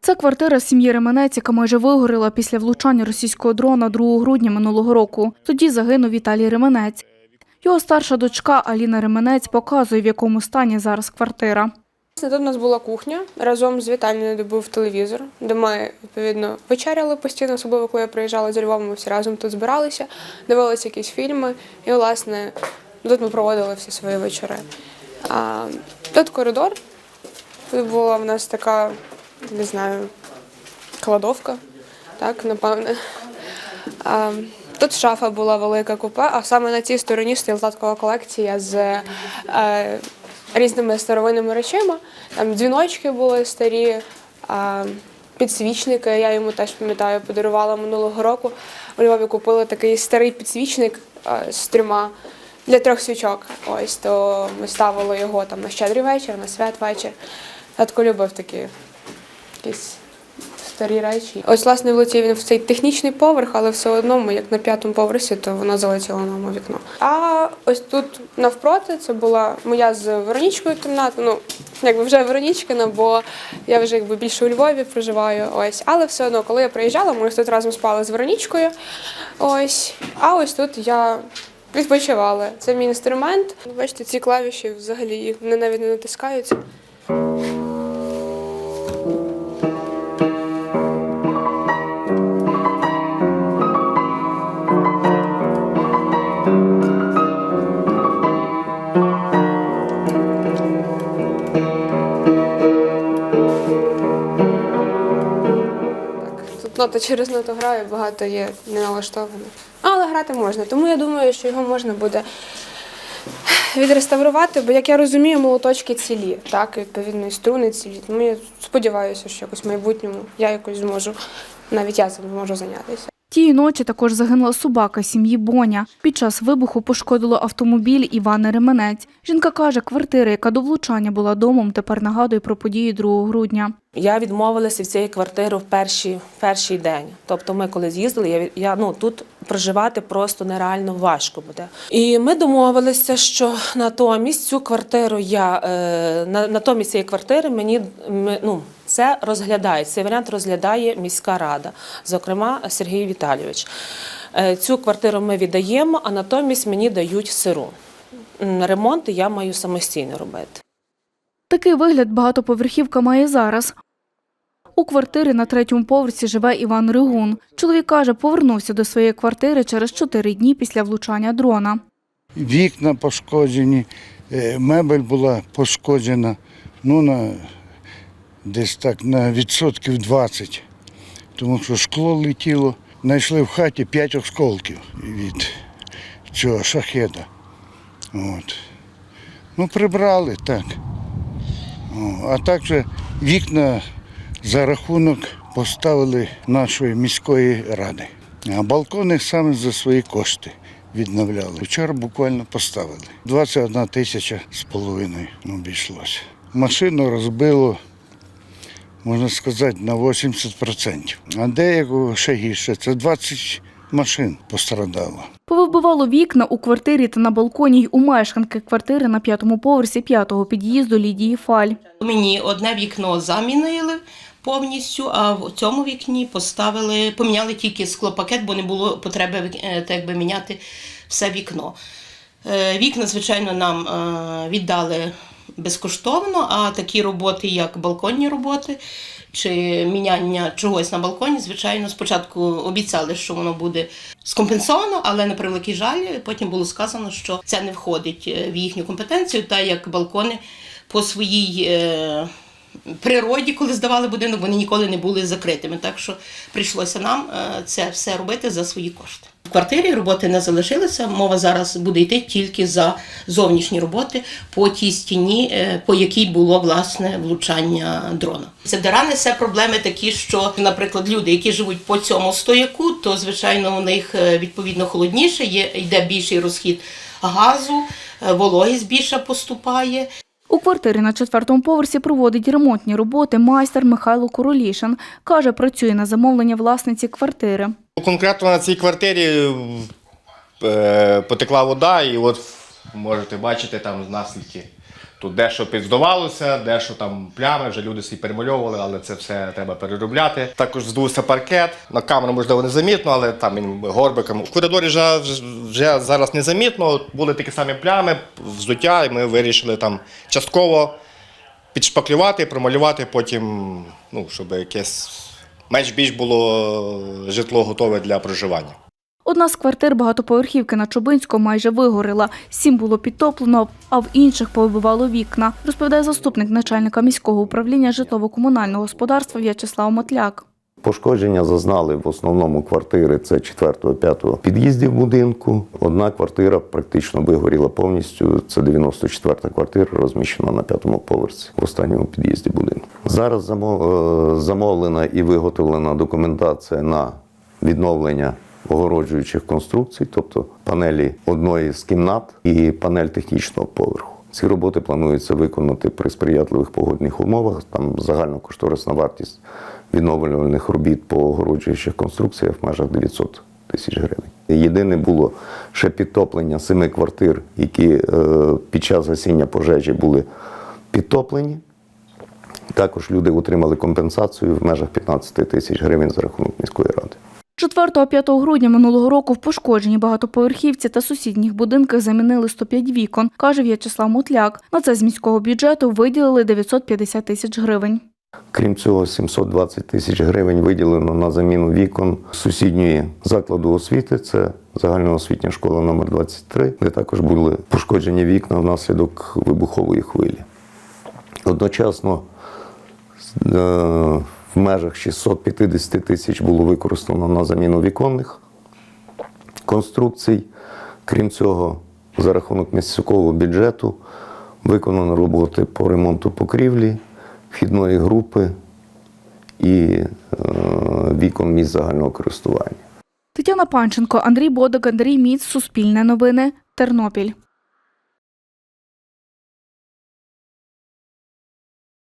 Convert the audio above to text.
Це квартира сім'ї Ременець, яка майже вигоріла після влучання російського дрона 2 грудня минулого року. Тоді загинув Віталій Ременець. Його старша дочка Аліна Ременець показує, в якому стані зараз квартира. Тут у нас була кухня разом з вітальною, де був телевізор, де ми відповідно вечеряли постійно, особливо коли я приїжджала зі Львова, ми всі разом тут збиралися, дивилися якісь фільми, і власне тут ми проводили всі свої вечори. А, тут коридор. Тут була в нас така, не знаю, кладовка, так, напевне. А, тут шафа була велика купе, а саме на цій стороні стояла таткова колекція з е, різними старовинними речима. Там дзвіночки були старі, а, підсвічники. Я йому теж пам'ятаю, подарувала минулого року. У Львові купили такий старий підсвічник а, з трьома для трьох свічок. Ось то ми ставили його там на щедрий вечір, на святвечір. Татко любив такі якісь старі речі. Ось, власне, влетів він в цей технічний поверх, але все одно ми як на п'ятому поверсі, то воно залетіло нам у вікно. А ось тут навпроти це була моя з Веронічкою кімната. Ну, якби вже Веронічкина, бо я вже якби більше у Львові проживаю. Ось, але все одно, коли я приїжджала, ми ось тут разом спали з Веронічкою. Ось, а ось тут я. Відпочивала. Це мій інструмент. Бачите, ці клавіші взагалі їх не навіть не натискаються. Нота через ноту грає, багато є неналаштованих. Грати можна, тому я думаю, що його можна буде відреставрувати, бо як я розумію, молоточки цілі, так, відповідно, і струни цілі. Тому я сподіваюся, що якось в майбутньому я якось зможу, навіть я цим зможу зайнятися. Тієї ночі також загинула собака сім'ї Боня. Під час вибуху пошкодило автомобіль Івана Ременець. Жінка каже, квартира, яка до влучання була домом, тепер нагадує про події 2 грудня. Я відмовилася від цієї квартири в перший, перший день. Тобто, ми коли з'їздили, я, я ну тут проживати просто нереально важко буде. І ми домовилися, що натомість цю квартиру я е, на, натомість цієї квартири мені ми, ну, це розглядає. Цей варіант розглядає міська рада, зокрема Сергій Віталійович. Е, цю квартиру ми віддаємо, а натомість мені дають сиру. М, Ремонт я маю самостійно робити. Такий вигляд багатоповерхівка має зараз. У квартирі на третьому поверсі живе Іван Ригун. Чоловік каже, повернувся до своєї квартири через чотири дні після влучання дрона. Вікна пошкоджені, е, мебель була пошкоджена, ну на десь так на відсотків 20, тому що шкло летіло. Знайшли в хаті 5 осколків від цього шахеда. От. Ну, прибрали так. О, а також вікна за рахунок поставили нашої міської ради. А балкони саме за свої кошти відновляли. Вчора буквально поставили. 21 тисяча з половиною обійшлося. Машину розбило, можна сказати, на 80%. А деякого ще гірше. Це 20 машин пострадало. Повибивало вікна у квартирі та на балконі й у мешканки квартири на п'ятому поверсі п'ятого під'їзду Лідії Фаль. Мені одне вікно замінили повністю, а в цьому вікні поставили, поміняли тільки склопакет, бо не було потреби е, так якби міняти все вікно. Е, Вікна, звичайно, нам е, віддали безкоштовно, а такі роботи, як балконні роботи чи міняння чогось на балконі, звичайно, спочатку обіцяли, що воно буде скомпенсовано, але на превеликий жаль, потім було сказано, що це не входить е, в їхню компетенцію, та як балкони по своїй е, природі, коли здавали будинок, вони ніколи не були закритими. Так що прийшлося нам е, це все робити за свої кошти. В квартирі роботи не залишилося. Мова зараз буде йти тільки за зовнішні роботи по тій стіні, е, по якій було власне влучання дрона. Це дира несе проблеми такі, що, наприклад, люди, які живуть по цьому стояку, то звичайно у них е, відповідно холодніше, є йде більший розхід газу, е, вологість більше поступає. У квартирі на четвертому поверсі проводить ремонтні роботи майстер Михайло Королішин. Каже, працює на замовлення власниці квартири. Конкретно на цій квартирі е, потекла вода, і от можете бачити там наслідки Тут дещо підздавалося, дещо там плями, вже люди собі перемальовували, але це все треба переробляти. Також здувся паркет. На камеру, можливо, не замітно, але там він горбиком. В коридорі вже, вже зараз не замітно. Були такі самі плями, взуття, і ми вирішили там частково підшпаклювати, промалювати, потім, ну, щоб якесь менш-більш було житло готове для проживання. Одна з квартир багатоповерхівки на Чубинську майже вигоріла, сім було підтоплено, а в інших повибивало вікна, розповідає заступник начальника міського управління житлово-комунального господарства В'ячеслав Мотляк. Пошкодження зазнали в основному квартири це 4-5 під'їздів будинку. Одна квартира практично вигоріла повністю. Це 94-та квартира, розміщена на п'ятому поверсі в останньому під'їзді будинку. Зараз е, замовлена і виготовлена документація на відновлення огороджуючих конструкцій, тобто панелі одної з кімнат і панель технічного поверху. Ці роботи планується виконати при сприятливих погодних умовах. Там загальна кошторисна вартість відновлювальних робіт по огороджуючих конструкціях в межах 900 тисяч гривень. Єдине було ще підтоплення семи квартир, які е, під час гасіння пожежі були підтоплені. Також люди отримали компенсацію в межах 15 тисяч гривень за рахунок міської ради. 4-5 грудня минулого року в пошкодженій багатоповерхівці та сусідніх будинках замінили 105 вікон, каже В'ячеслав Мутляк. На це з міського бюджету виділили 950 тисяч гривень. Крім цього, 720 тисяч гривень виділено на заміну вікон сусідньої закладу освіти. Це загальноосвітня школа номер 23, де також були пошкоджені вікна внаслідок вибухової хвилі. Одночасно е, в межах 650 тисяч було використано на заміну віконних конструкцій. Крім цього, за рахунок міського бюджету виконано роботи по ремонту покрівлі, вхідної групи і е, вікон місць загального користування. Тетяна Панченко, Андрій Бодок, Андрій Міц, Суспільне новини, Тернопіль.